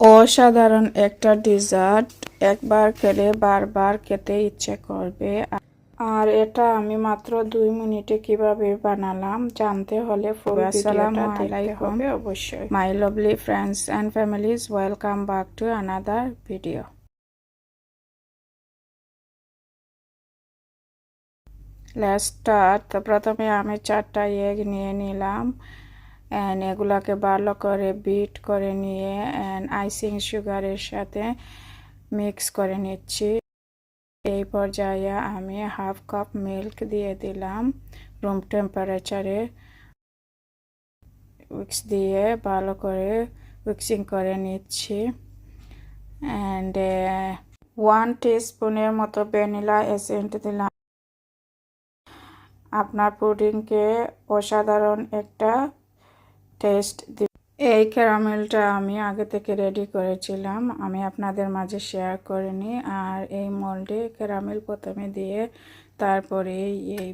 অসাধারণ একটা ডেজার্ট একবার খেলে বারবার খেতে ইচ্ছে করবে। আর এটা আমি মাত্র দুই মিনিটে কীভাবে বানালাম জানতে হলে হবে অবশ্যই। My lovely friends and families welcome back to another video তো প্রথমে আমি চারটা এগ নিয়ে নিলাম। অ্যান্ড এগুলাকে ভালো করে বিট করে নিয়ে অ্যান্ড আইসিং সুগারের সাথে মিক্স করে নিচ্ছি। এই পর্যায়ে আমি হাফ কাপ মিল্ক দিয়ে দিলাম। রুম টেম্পারেচারে উইক্স দিয়ে ভালো করে উইক্সিং করে নিচ্ছি। অ্যান্ড ওয়ান টিস্পুনের মতো ভ্যানিলা এসেন্ট দিলাম। আপনার পুডিংকে অসাধারণ একটা টেস্ট এই ক্যারামেলটা আমি আগে থেকে রেডি করেছিলাম। আমি আপনাদের মাঝে শেয়ার করে নিই আর এই মোল্ডে ক্যারামেল প্রথমে দিয়ে তারপরে এই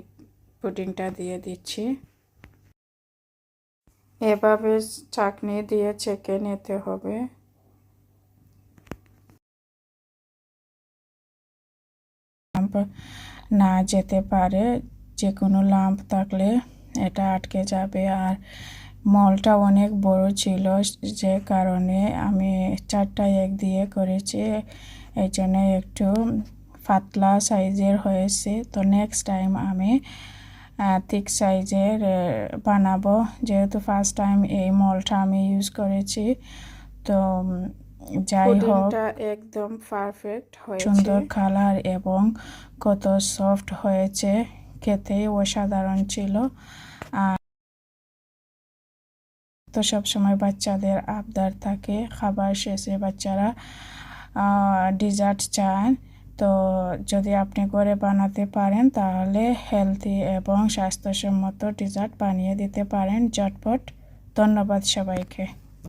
পুডিংটা দিয়ে দিচ্ছি। এভাবে চাকনি দিয়ে চেকে নিতে হবে। না যেতে পারে যে কোনো লাম্প থাকলে এটা আটকে যাবে। আর মলটা অনেক বড় ছিল যে কারণে আমি চারটা এক দিয়ে করেছি। এই জন্য একটু পাতলা সাইজের হয়েছে। তো নেক্সট টাইম আমি থিক সাইজের বানাবো। যেহেতু ফার্স্ট টাইম এই মলটা আমি ইউজ করেছি তো যাই হোক। একদম পারফেক্ট হয়েছে। সুন্দর কালার এবং কত সফট হয়েছে। খেতে অসাধারণ ছিল। আর সব সময় বাচ্চাদের আবদার থাকে, খাবার শেষে বাচ্চারা ডিজার্ট চান তো যদি আপনি করে বানাতে পারেন, তাহলে হেলদি এবং স্বাস্থ্যসম্মত ডিজার্ট বানিয়ে দিতে পারেন। ঝটপট। ধন্যবাদ সবাইকে।